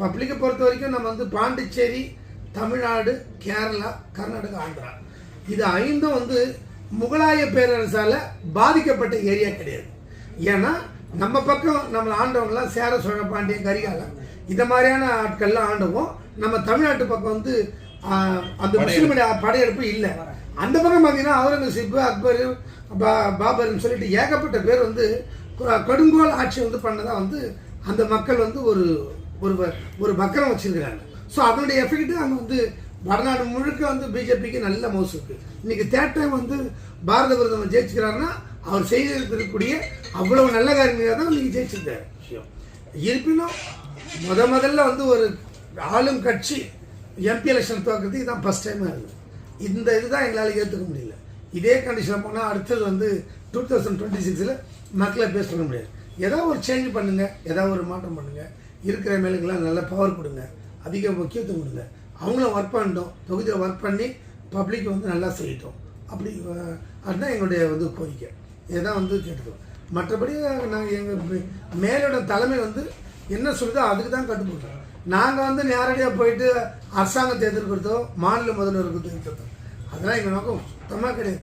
பப்ளிக்கை பொறுத்த வரைக்கும் நம்ம வந்து பாண்டிச்சேரி தமிழ்நாடு கேரளா கர்நாடகா ஆந்திரா. இது ஐந்தும் வந்து முகலாய பேரரசால் பாதிக்கப்பட்ட ஏரியா கிடையாது. ஏன்னா நம்ம பக்கம் நம்ம ஆண்டவங்களாம் சேர சோழ பாண்டியன் கரிகாலன் இந்த மாதிரியான ஆட்கள்லாம் ஆண்டவும் நம்ம தமிழ்நாட்டு பக்கம் வந்து அந்த முஸ்லீம் படையெடுப்பு இல்லை. அந்த பக்கம் பார்த்தீங்கன்னா அவுரங்கசீப் அக்பர் பா பாபர்னு சொல்லிட்டு ஏகப்பட்ட பேர் வந்து கொடுங்கோல் ஆட்சி வந்து பண்ணதா வந்து அந்த மக்கள் வந்து ஒரு ஒரு ஒரு வக்கரம் வச்சிருக்கிறாங்க. ஸோ அதனுடைய எஃபெக்ட் அங்கே வந்து வடநாடு முழுக்க வந்து பிஜேபிக்கு நல்ல மவுசு இருக்கு. இன்னைக்கு தேர்ட் டைம் வந்து பாரத பிரதமர் ஜெயிச்சுக்கிறாருன்னா அவர் செய்திருக்கக்கூடிய அவ்வளவு நல்ல காரியங்களாக தான் இன்னைக்கு ஜெயிச்சிருக்காரு. விஷயம் இருப்பினும் முத முதல்ல வந்து ஒரு ஆளும் கட்சி எம்பி எலெக்ஷன் தோக்கிறதுக்கு இதான் ஃபர்ஸ்ட் டைமாக இருக்குது இந்த இதுதான் எங்களால் ஏற்றுக்க முடியல. இதே கண்டிஷன் போனால் அடுத்தது வந்து டூ தௌசண்ட் டுவெண்ட்டி சிக்ஸில் மக்களை பேச பண்ண முடியாது. ஏதாவது ஒரு சேஞ்ச் பண்ணுங்கள் ஏதாவது ஒரு மாற்றம் பண்ணுங்கள் இருக்கிற மேலுக்கெல்லாம் நல்ல பவர் கொடுங்க. அதிக முக்கியத்துவம் கொடுங்க. அவங்களும் ஒர்க் பண்ணிட்டோம். தொகுதியில் ஒர்க் பண்ணி பப்ளிக் வந்து நல்லா செய்யட்டும் அப்படி அதுதான் எங்களுடைய வந்து கோரிக்கை. இதுதான் வந்து கேட்டுக்கிறோம் மற்றபடி நாங்கள் எங்கள் மேலோட தலைமை வந்து என்ன சொல்லுதோ அதுக்கு தான் கட்டுப்படுறோம் நாங்கள் வந்து நேரடியாக போயிட்டு அரசாங்கத்தை எதிர்க்கிறதோ மாநில முதல்வருக்கு எதிர்க்கிறதோ அதெல்லாம் எங்கள் நோக்கம். சுத்தமாக கிடையாது.